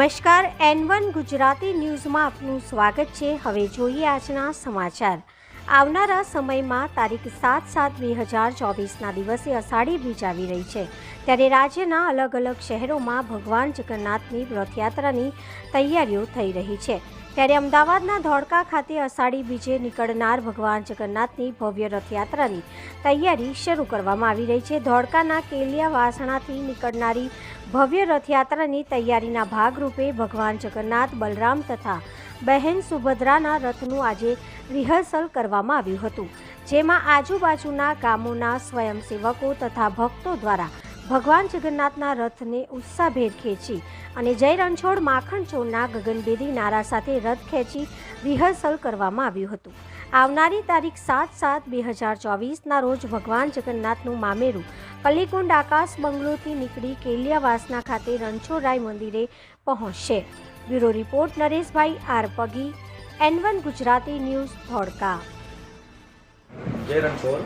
નમસ્કાર N one Gujarati ન્યૂઝમાં આપનું સ્વાગત છે. હવે જોઈએ આજના સમાચાર. આવનારા સમયમાં તારીખ સાત સાત બે હજાર ચોવીસના દિવસે અષાઢી બીજ આવી રહી છે. ત્યારે રાજ્યના અલગ અલગ શહેરોમાં ભગવાન જગન્નાથની રથયાત્રાની તૈયારીઓ થઈ રહી છે. ત્યારે અમદાવાદના ધોળકા ખાતે અષાઢી બીજે નીકળનાર ભગવાન જગન્નાથની ભવ્ય રથયાત્રાની તૈયારી શરૂ કરવામાં આવી રહી છે. ધોળકાના કેલિયા વાસણાથી નીકળનારી ભવ્ય રથયાત્રાની તૈયારીના ભાગરૂપે ભગવાન જગન્નાથ, બલરામ તથા બહેન સુભદ્રાના રથનું આજે રિહર્સલ કરવામાં આવ્યું હતું. જેમાં આજુબાજુના ગામોના સ્વયંસેવકો તથા ભક્તો દ્વારા ભગવાન જગન્નાથના રથને ઉત્સાહભેર ખેંચી અને જય રણછોડ માખણ ચોરના ગગનભેદી નારા સાથે રથ ખેંચી રિહર્સલ કરવામાં આવ્યું હતું. આવનારી તારીખ સાત સાત બે હજાર ચોવીસના રોજ ભગવાન જગન્નાથનું મામેરું કલીકુંડ આકાશ બંગલોથી નીકળી કેલિયાવાસના ખાતે રણછોડરાય મંદિરે પહોંચશે. Bureau report Nareshbhai R Pagi, N one Gujarati news Dholka. જય રણછોડ.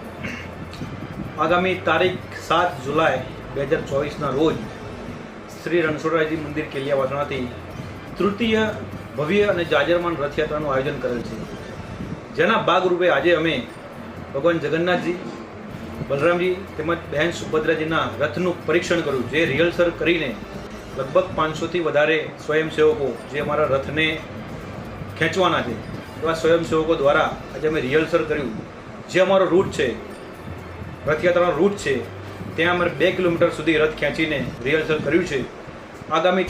આગામી તારીખ સાત જુલાઈ બે હજાર ચોવીસના રોજ શ્રી રણછોડરાયજી મંદિર કેલિયાવાસણાથી તૃતીય ભવ્ય અને જાજરમાન રથયાત્રાનું આયોજન કરેલ છે. જેના ભાગરૂપે આજે અમે ભગવાન જગન્નાથજી, બલરામજી તેમજ બહેન સુભદ્રાજીના રથનું પરીક્ષણ કર્યું, જે રિહર્સલ કરીને લગભગ પાંચસોથી વધારે સ્વયંસેવકો જે અમારા રથને ખેંચવાના છે, એવા સ્વયંસેવકો દ્વારા આજે અમે રિહર્સલ કર્યું. જે અમારો રૂટ છે, રથયાત્રાનો રૂટ છે ત્યાં અમારે બે કિલોમીટર સુધી રથ ખેંચીને રિહર્સલ કર્યું છે. આગામી